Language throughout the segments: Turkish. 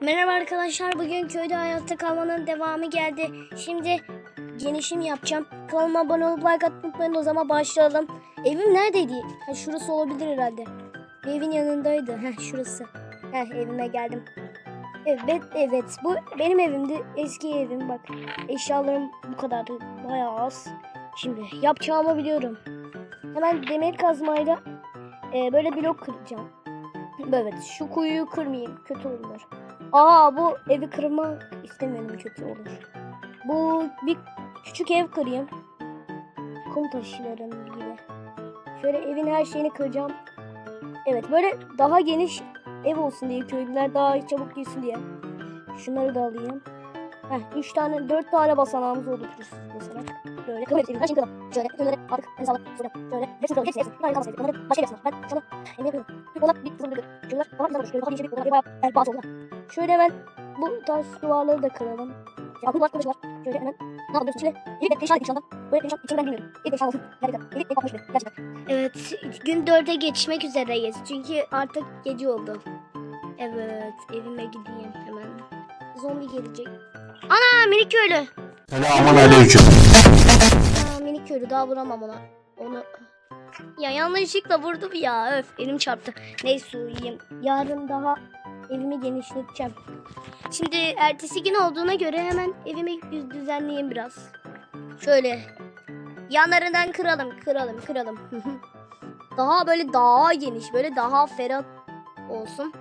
Merhaba arkadaşlar. Bugün köyde hayatta kalmanın devamı geldi. Şimdi genişim yapacağım. Kanalıma abone olup like atmayı unutmayın. O zaman başlayalım. Evim neredeydi? Ha, şurası olabilir herhalde. Evin yanındaydı. Heh, şurası. Heh, evime geldim. Evet, evet. Bu benim evimdi. Eski evim. Bak, eşyalarım bu kadardı. Bayağı az. Şimdi yapacağımı biliyorum. Hemen demir kazmayla e, böyle blok kıracağım. Evet, şu kuyuyu kırmayayım. Kötü olur. Aa bu evi kırmak istemiyorum kötü olur. Bu bir küçük ev kırayım. Kum taşlarım gibi. Şöyle evin her şeyini kıracağım. Evet böyle daha geniş ev olsun diye köylüler daha çabuk girsin diye. Şunları da alayım. Heh, üç tane, dört tane basanağımız oldu mesela. Böyle istediğim her şeyi kıralım. Şöyle köylere artık hesabı soracağım. Şöyle hepsini kıralım. Hepsi hepsi. Bunları kalmasaydı. Bunları başka bir yapsınlar. Ben sana emin yapıyorum. Bir olan bir kızım bir Köylüler ama güzel olmuş. Köylüler daha bir şey bir bayağı el bağlı oldular. Şöyle hemen bu taş duvarları da kıralım. Ya bu duvar kılıç var. Şöyle hemen ne? Şimdi evi de perişan etmiş anda. Böyle perişan içini ben bilmiyorum. Evi perişan olsun. Gerçekten. Evi ev atmış bile. Gerçekten. Evet. Gün dörde geçmek üzereyiz. Çünkü artık gece oldu. Evet. Evime gideyim hemen. Zombi gelecek. Ana minik köylü. Selamun aleyküm. Aa, minik köylü daha vuramam ona. Onu ya yanlışlıkla vurdum ya. Öf elim çarptı. Neyse uyuyayım. Yarın daha evimi genişleteceğim. Şimdi ertesi gün olduğuna göre hemen evimi düz- düzenleyeyim biraz. Şöyle yanlarından kıralım, kıralım, kıralım. daha böyle daha geniş, böyle daha ferah olsun.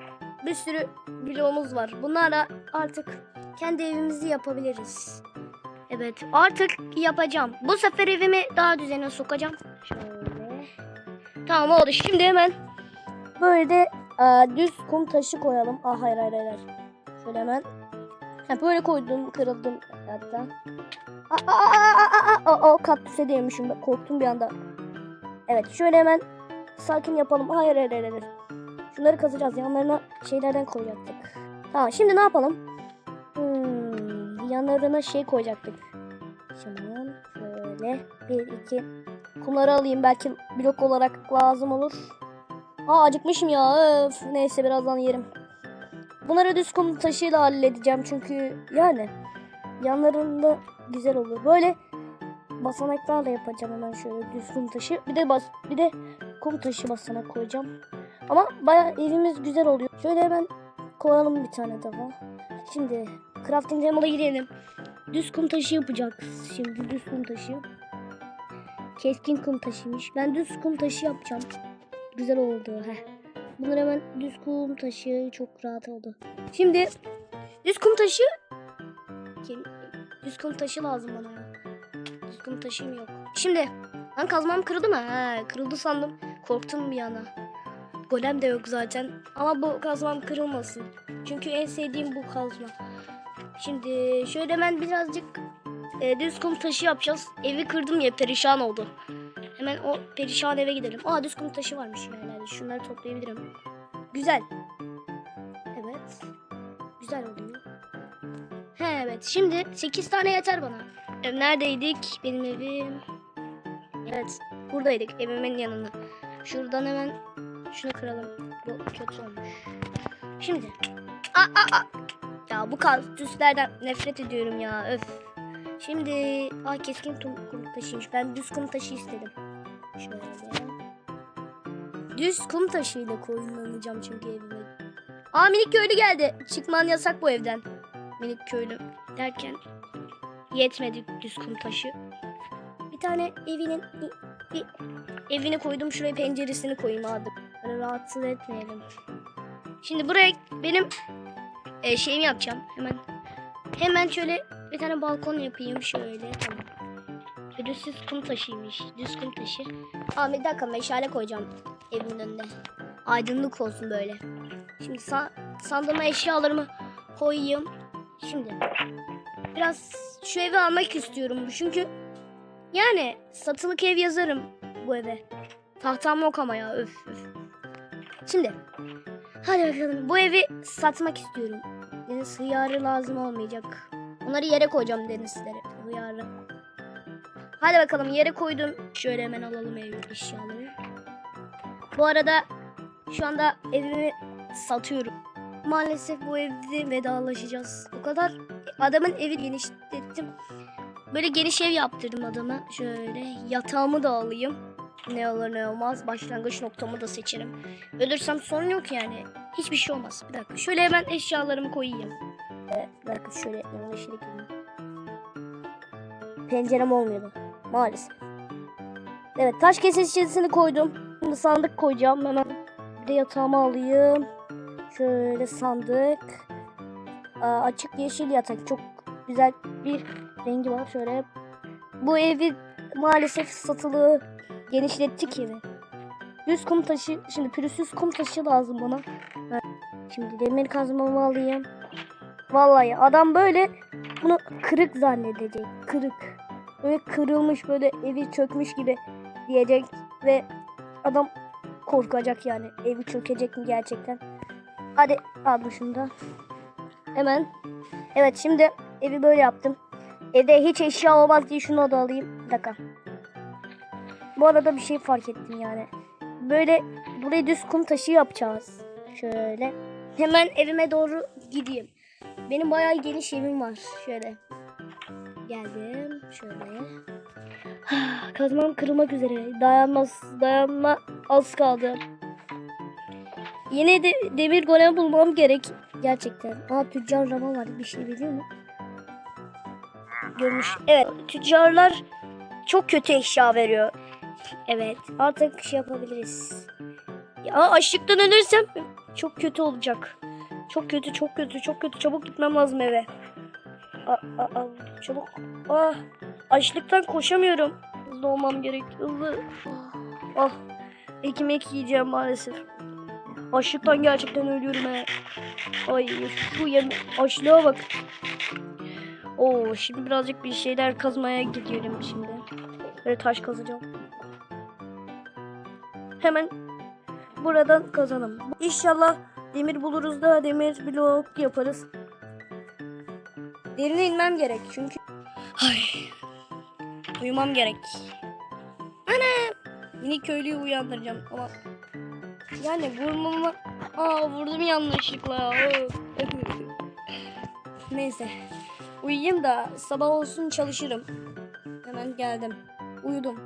Bir sürü bloğumuz var. Bunlarla artık kendi evimizi yapabiliriz. Evet artık yapacağım. Bu sefer evimi daha düzene sokacağım. Şöyle. Tamam oldu. Şimdi hemen böyle de e, düz kum taşı koyalım. Ah hayır hayır hayır. Şöyle hemen. Ha, böyle koydum kırıldım hatta. Aa, aa, aa, aa, aa, aa, kaktüse değmişim. Ben Korktum bir anda. Evet şöyle hemen sakin yapalım. Hayır hayır hayır. hayır. Şunları kazacağız. Yanlarına şeylerden koyacaktık. Tamam şimdi ne yapalım? Hmm, yanlarına şey koyacaktık. Şimdi şöyle bir iki kumları alayım belki blok olarak lazım olur. Aa acıkmışım ya öf neyse birazdan yerim. Bunları düz kum taşıyla halledeceğim çünkü yani yanlarında güzel olur. Böyle basanaklarla yapacağım hemen şöyle düz kum taşı. Bir de bas bir de kum taşı basanak koyacağım. Ama baya evimiz güzel oluyor. Şöyle hemen koyalım bir tane daha. Şimdi crafting table'a girelim. Düz kum taşı yapacak. Şimdi düz kum taşı. Keskin kum taşıymış. Ben düz kum taşı yapacağım. Güzel oldu. Heh. Bunlar hemen düz kum taşı çok rahat oldu. Şimdi düz kum taşı düz kum taşı lazım bana. Düz kum taşım yok. Şimdi lan kazmam kırıldı mı? He, kırıldı sandım. Korktum bir yana. Golem de yok zaten. Ama bu kazmam kırılmasın. Çünkü en sevdiğim bu kazma. Şimdi şöyle hemen birazcık e, düz kum taşı yapacağız. Evi kırdım ya perişan oldu. Hemen o perişan eve gidelim. Aa düz kum taşı varmış yerlerde. Şunları toplayabilirim. Güzel. Evet. Güzel oluyor. He evet. Şimdi 8 tane yeter bana. E, Neredeydik? Benim evim. Evet. Buradaydık. Evimin yanında. Şuradan hemen şunu kıralım. Bu kötü olmuş. Şimdi. Aa, aa, aa. Ya bu kaktüslerden nefret ediyorum ya. Öf. Şimdi aa keskin kum taşıymış. Ben düz kum taşı istedim. Şöyle. Düz kum taşıyla koyunlanacağım çünkü evime. Aa minik köylü geldi. Çıkman yasak bu evden. Minik köylü derken yetmedi düz kum taşı. Bir tane evinin bir, evini koydum. Şuraya penceresini koyayım abi. Böyle rahatsız etmeyelim. Şimdi buraya benim e, şeyimi yapacağım. Hemen hemen şöyle bir tane balkon yapayım şöyle. Tamam. Düz kum taşıymış. Düz kum taşı. Aa bir dakika meşale koyacağım evimin önüne. Aydınlık olsun böyle. Şimdi sa sandığıma eşyalarımı koyayım. Şimdi biraz şu evi almak istiyorum. Çünkü yani satılık ev yazarım bu eve. Tahtam yok ama ya öf öf. Şimdi hadi bakalım bu evi satmak istiyorum. Deniz hıyarı lazım olmayacak. Onları yere koyacağım denizleri. Hıyarı. Hadi bakalım yere koydum. Şöyle hemen alalım ev eşyaları. Bu arada şu anda evimi satıyorum. maalesef bu evde vedalaşacağız. O kadar adamın evi genişlettim. Böyle geniş ev yaptırdım adama. Şöyle yatağımı da alayım. Ne olur ne olmaz. Başlangıç noktamı da seçerim. Ölürsem sorun yok yani. Hiçbir şey olmaz. Bir dakika. Şöyle hemen eşyalarımı koyayım. Ee, bir dakika şöyle yanlış yere. Pencerem olmuyordu. Maalesef. Evet taş kesesini koydum. Şimdi sandık koyacağım. Hemen bir de yatağımı alayım. Şöyle sandık. Aa, açık yeşil yatak. Çok güzel bir rengi var. Şöyle. Bu evi maalesef satılığı genişlettik evi. Düz kum taşı, şimdi pürüzsüz kum taşı lazım bana. Şimdi demir kazmamı alayım. Vallahi adam böyle bunu kırık zannedecek. Kırık. Böyle kırılmış böyle evi çökmüş gibi diyecek ve adam korkacak yani. Evi çökecek mi gerçekten? Hadi al bu şunu da. Hemen. Evet şimdi evi böyle yaptım. Evde hiç eşya olmaz diye şunu da alayım. Bir dakika. Bu arada bir şey fark ettim yani. Böyle buraya düz kum taşı yapacağız. Şöyle. Hemen evime doğru gideyim. Benim bayağı geniş evim var. Şöyle. Geldim. Şöyle. Kazmam kırılmak üzere. Dayanmaz, dayanma az kaldı. Yine de demir golem bulmam gerek. Gerçekten. Aa tüccar Rama var. Bir şey biliyor mu? Görmüş. Evet. Tüccarlar çok kötü eşya veriyor. Evet. Artık şey yapabiliriz. Ya açlıktan ölürsem çok kötü olacak. Çok kötü, çok kötü, çok kötü. Çabuk gitmem lazım eve. Aa, aa, aa, çabuk. Ah, açlıktan koşamıyorum. Hızlı olmam gerek. Hızlı. Ah, ekmek yiyeceğim maalesef. Açlıktan gerçekten ölüyorum he. Ay şu yem açlığa bak. Oo şimdi birazcık bir şeyler kazmaya gidiyorum şimdi. Böyle taş kazacağım. Hemen buradan kazalım. İnşallah demir buluruz da demir blok yaparız. Derine inmem gerek çünkü. Ay. Uyumam gerek. Ana! Yine köylüyü uyandıracağım ama yani vurmama... Aa vurdum yanlışlıkla. Neyse. Uyuyayım da sabah olsun çalışırım. Hemen geldim. Uyudum.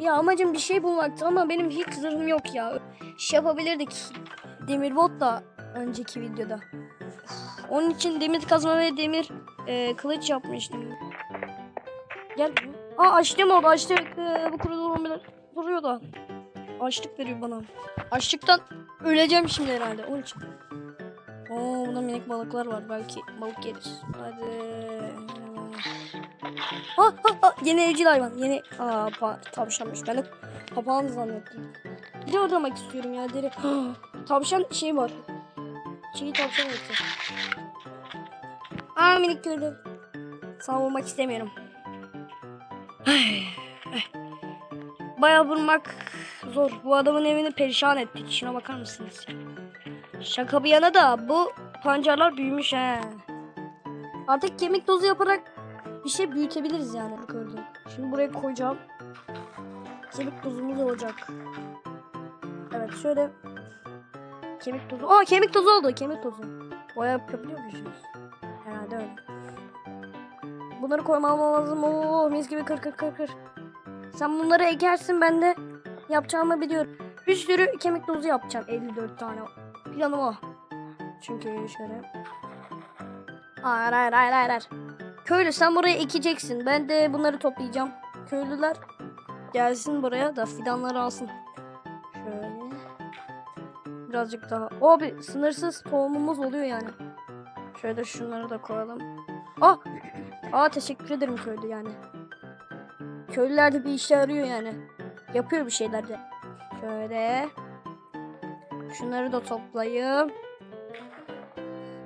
Ya amacım bir şey bulmaktı ama benim hiç zırhım yok ya. Şey yapabilirdik. Demir bot da önceki videoda. Onun için demir kazma ve demir e, kılıç yapmıştım. Gel. Aa açtım oldu açtım. Ee, bu kuruda olabilir. Duruyor da. Açlık veriyor bana. Açlıktan öleceğim şimdi herhalde. Onun için. Oo burada minik balıklar var. Belki balık yeriz. Hadi. Ha ha ha. Yeni evcil hayvan. Yeni. Aa pa tavşanmış. Ben de papağan zannettim. Deri aramak istiyorum ya deri. tavşan şey var. Çiğ tavşan eti. Aa minik köylü. Savunmak istemiyorum. Bayağı vurmak zor. Bu adamın evini perişan ettik. Şuna bakar mısınız? Şaka bir yana da bu pancarlar büyümüş he. Artık kemik tozu yaparak bir şey büyütebiliriz yani. Gördüm. Şimdi buraya koyacağım. Kemik tozumuz olacak. Evet şöyle kemik tozu. Aa kemik tozu oldu. Kemik tozu. Boya yapabiliyor muyuz? Herhalde öyle. Bunları koymam lazım. Oo mis gibi kır kır kır kır. Sen bunları ekersin ben de yapacağımı biliyorum. Bir sürü kemik tozu yapacağım. 54 tane. Planım o. Çünkü şöyle. Hayır hayır hayır hayır. hayır. Köylü sen buraya ekeceksin. Ben de bunları toplayacağım. Köylüler gelsin buraya da fidanları alsın. Şöyle. Birazcık daha. O bir sınırsız tohumumuz oluyor yani. Şöyle şunları da koyalım. Ah! Aa teşekkür ederim köylü yani. Köylüler de bir işe yarıyor yani. Yapıyor bir şeyler de. Şöyle. Şunları da toplayayım.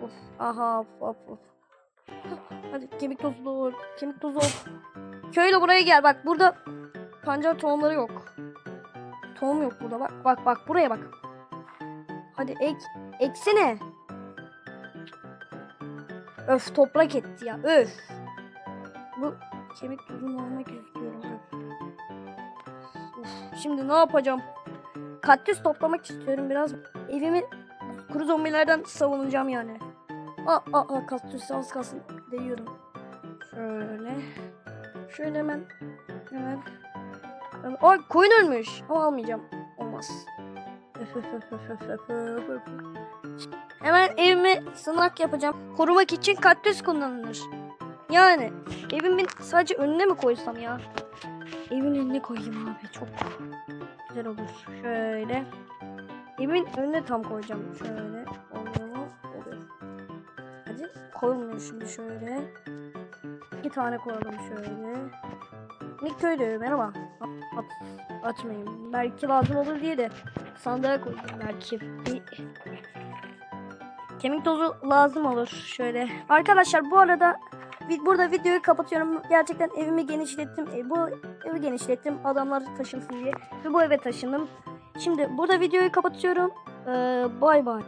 Of, aha of of of. Hadi kemik tozu doğur. Kemik tozu ol. Köylü buraya gel bak burada pancar tohumları yok. Tohum yok burada bak bak bak buraya bak. Hadi ek eksene. Öf toprak etti ya öf. Bu kemik tozunu almak istiyorum. Of, şimdi ne yapacağım? Kaktüs toplamak istiyorum biraz. Evimi kuru zombilerden savunacağım yani. Aa, aa, aa kaktüs az kalsın değiyorum. Şöyle. Şöyle. Hemen. hemen. Ay koyun ölmüş. Ama almayacağım. Olmaz. Hemen evime sınak yapacağım. Korumak için kaktüs kullanılır. Yani evimin sadece önüne mi koysam ya? Evin önüne koyayım abi çok güzel olur. Şöyle. Evin önüne tam koyacağım. Şöyle. Oluyor mu? Oluyor. Hadi koyulmuyor şimdi şöyle. İki tane koyalım şöyle. Nick köylü merhaba. At, atmayayım. Belki lazım olur diye de sandığa koydum belki. Bir kemik tozu lazım olur şöyle. Arkadaşlar bu arada burada videoyu kapatıyorum. Gerçekten evimi genişlettim. E, bu evi genişlettim. Adamlar taşınsın diye. Ve bu eve taşındım. Şimdi burada videoyu kapatıyorum. Ee, bay bay.